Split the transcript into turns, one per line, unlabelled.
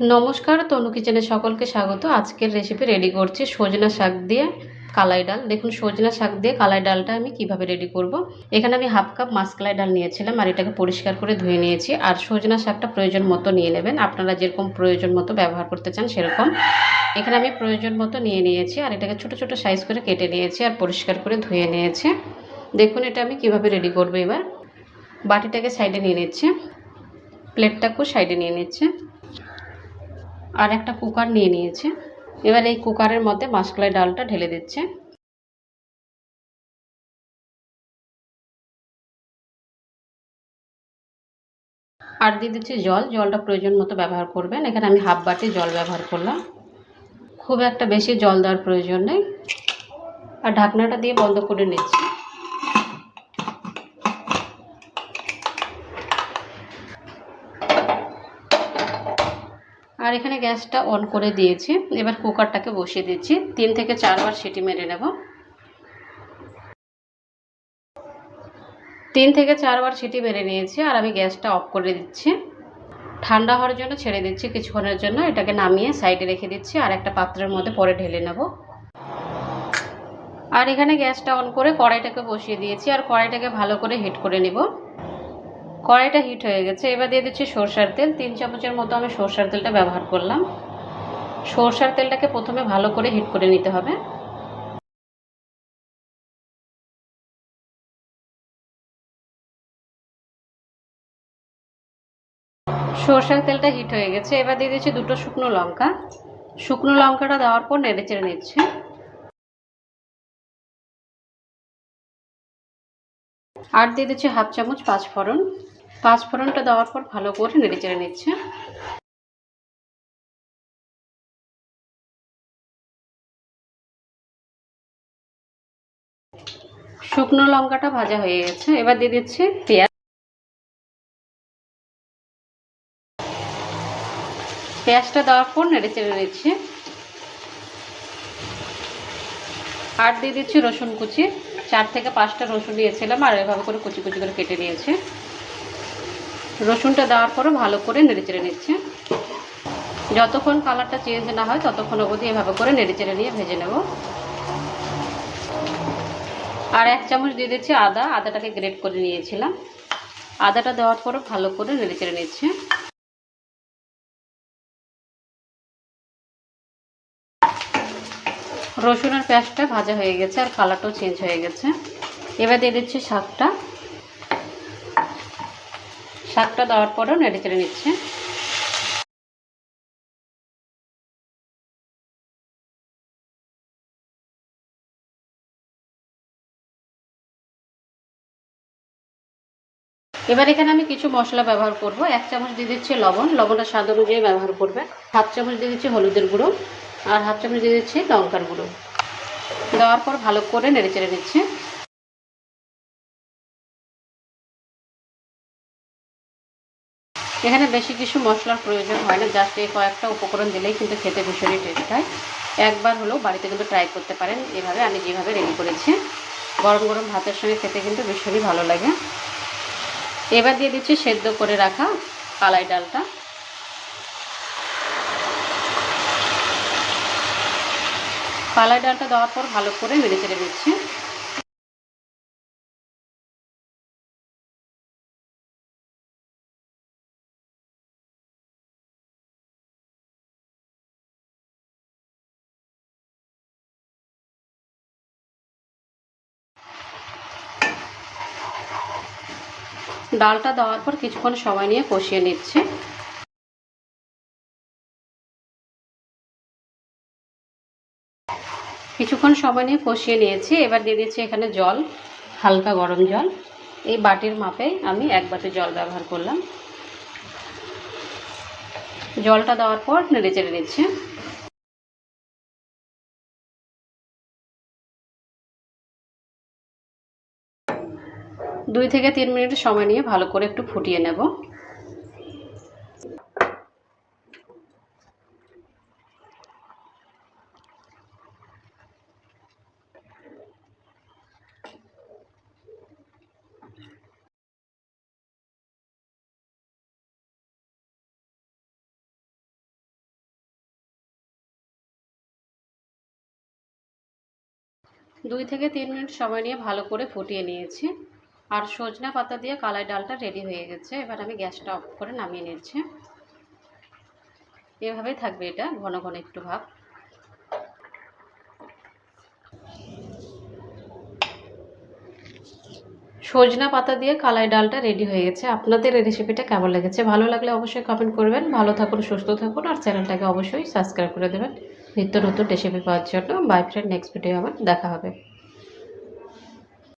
নমস্কার, তনু কিচেনে সকলকে স্বাগত। আজকের রেসিপি রেডি করছি সজনা শাক দিয়ে কালাই ডাল। দেখুন, সজনা শাক দিয়ে কালাই ডালটা আমি কীভাবে রেডি করব। এখানে আমি হাফ কাপ মাসকালাই ডাল নিয়েছিলাম আর এটাকে পরিষ্কার করে ধুয়ে নিয়েছি। আর সজনা শাকটা প্রয়োজন মতো নিয়ে নেবেন। আপনারা যেরকম প্রয়োজন মতো ব্যবহার করতে চান সেরকম। এখানে আমি প্রয়োজন মতো নিয়ে নিয়েছি আর এটাকে ছোট ছোট সাইজ করে কেটে নিয়েছি আর পরিষ্কার করে ধুয়ে নিয়েছি। দেখুন, এটা আমি কীভাবে রেডি করব এবার। বাটিটাকে সাইডে নিয়ে নিচ্ছে। প্লেটটাকেও সাইডে নিয়ে নিচ্ছে। আর একটা কুকার নিয়ে নিয়েছে। এবার এই কুকারের মধ্যে মাসকলাই ডালটা ঢেলে দিচ্ছে। আর দিয়ে দিচ্ছি জল। জলটা প্রয়োজন মতো ব্যবহার করবেন। এখানে আমি হাফ বাটি জল ব্যবহার করলাম। খুব একটা বেশি জল দেওয়ার প্রয়োজন নেই। আর ঢাকনাটা দিয়ে বন্ধ করে নিচ্ছি। আর এখানে গ্যাসটা অন করে দিয়েছি। এবার কুকারটাকে বসিয়ে দিচ্ছি। তিন থেকে চারবার সিটি মেরে নেব। তিন থেকে চারবার সিটি মেরে নিয়েছি আর আমি গ্যাসটা অফ করে দিচ্ছি। ঠান্ডা হওয়ার জন্য ছেড়ে দিচ্ছি কিছুক্ষণের জন্য। এটাকে নামিয়ে সাইডে রেখে দিচ্ছি আর একটা পাত্রের মধ্যে পরে ঢেলে নেব। আর এখানে গ্যাসটা অন করে কড়াইটাকে বসিয়ে দিয়েছি। আর কড়াইটাকে ভালো করে হিট করে নেব। কড়াইটা হিট হয়ে গেছে। এবার দিয়ে দিচ্ছি সরষার তেল। তিন চামচের মতো আমি সরষার তেলটা ব্যবহার করলাম। সরষার তেলটাকে প্রথমে ভালো করে হিট করে নিতে হবে। সরষার তেলটা হিট হয়ে গেছে। এবার দিয়ে দিচ্ছি দুটো শুকনো লঙ্কা। শুকনো লঙ্কাটা দেওয়ার পর নেড়ে চেড়ে নিচ্ছে। আর দিয়ে দিচ্ছি হাফ চামচ পাঁচ ফোড়ন। পাঁচ ফোড়নটা দেওয়ার পর ভালো করে নেড়ে চেড়ে নিচ্ছে। শুকনো লঙ্কাটা ভাজা হয়ে গেছে। এবার দিয়ে দিচ্ছি পেঁয়াজ। পেঁয়াজটা দেওয়ার পর নেড়ে চেড়ে নিচ্ছি। আর দিয়ে দিচ্ছি রসুন কুচি। চার থেকে পাঁচটা রসুন নিয়েছিলাম আর এভাবে করে কুচি কুচি করে কেটে নিয়েছি। রসুনটা দেওয়ার পরে ভালো করে নেড়ে চেড়ে নিচ্ছে। যতক্ষণ কালারটা চেঞ্জ না হয় ততক্ষণ অবধি এভাবে করে নেড়ে চেড়ে নিয়ে ভেজে নেব। আর এক চামচ দিয়ে দিচ্ছি আদা, আদাটাকে গ্রেট করে নিয়েছিলাম। আদাটা দেওয়ার পরে ভালো করে নেড়ে চেড়ে নিচ্ছে। রসুনের পেঁয়াজটা ভাজা হয়ে গেছে আর কালারটাও চেঞ্জ হয়ে গেছে। এবার দিয়ে দিচ্ছি শাকটা। শাকটা দেওয়ার পরেও নেড়ে চেড়ে নিচ্ছে। এবার এখানে আমি কিছু মশলা ব্যবহার করব। এক চামচ দিয়ে দিচ্ছি লবণ। লবণটা স্বাদ অনুযায়ী ব্যবহার করবে। হাফ চামচ দিয়ে দিচ্ছি হলুদের গুঁড়ো। আর হাফ চামচ দিয়ে দিচ্ছি লঙ্কার গুঁড়ো। দেওয়ার পর ভালো করে নেড়ে চেড়ে নিচ্ছে। এখানে বেশি কিছু মশলার প্রয়োজন হয় না, জাস্ট এই কয়েকটা উপকরণ দিলেই কিন্তু খেতে ভীষণই টেস্ট হয়। একবার হলেও বাড়িতে কিন্তু ট্রাই করতে পারেন, এভাবে আমি যেভাবে রেডি করেছি। গরম গরম ভাতের সঙ্গে খেতে কিন্তু ভীষণই ভালো লাগে। এবার দিয়ে দিচ্ছি সেদ্ধ করে রাখা কালাই ডালটা। কালাই ডালটা দেওয়ার পর ভালো করে নেড়ে চেড়ে দিচ্ছি ডালটা দেওয়ার পর কিছুক্ষণ সময় নিয়ে কষিয়ে নিচ্ছে। কিছুক্ষণ সময় নিয়ে কষিয়ে নিয়েছি। এবার দিয়ে দিচ্ছি এখানে জল, হালকা গরম জল। এই বাটির মাপে আমি এক বাটি জল ব্যবহার করলাম। জলটা দেওয়ার পর নেড়ে চেড়ে নিচ্ছে। দুই থেকে তিন মিনিট সময় নিয়ে ভালো করে একটু ফুটিয়ে নেব। দুই থেকে তিন মিনিট সময় নিয়ে ভালো করে ফুটিয়ে নিয়েছি। আর সজনা পাতা দিয়ে কালাই ডালটা রেডি হয়ে গেছে। এবার আমি গ্যাসটা অফ করে নামিয়ে নিচ্ছি। এভাবেই থাকবে এটা ঘন ঘন একটু ভাব। সজনা পাতা দিয়ে কালাই ডালটা রেডি হয়ে গেছে। আপনাদের এই রেসিপিটা কেমন লেগেছে? ভালো লাগলে অবশ্যই কমেন্ট করবেন। ভালো থাকুন, সুস্থ থাকুন। আর চ্যানেলটাকে অবশ্যই সাবস্ক্রাইব করে দেবেন। নিত্য নতুন রেসিপি পাওয়ার জন্য বাই ফ্রেন্ড নেক্সট ভিডিও আবার দেখা হবে।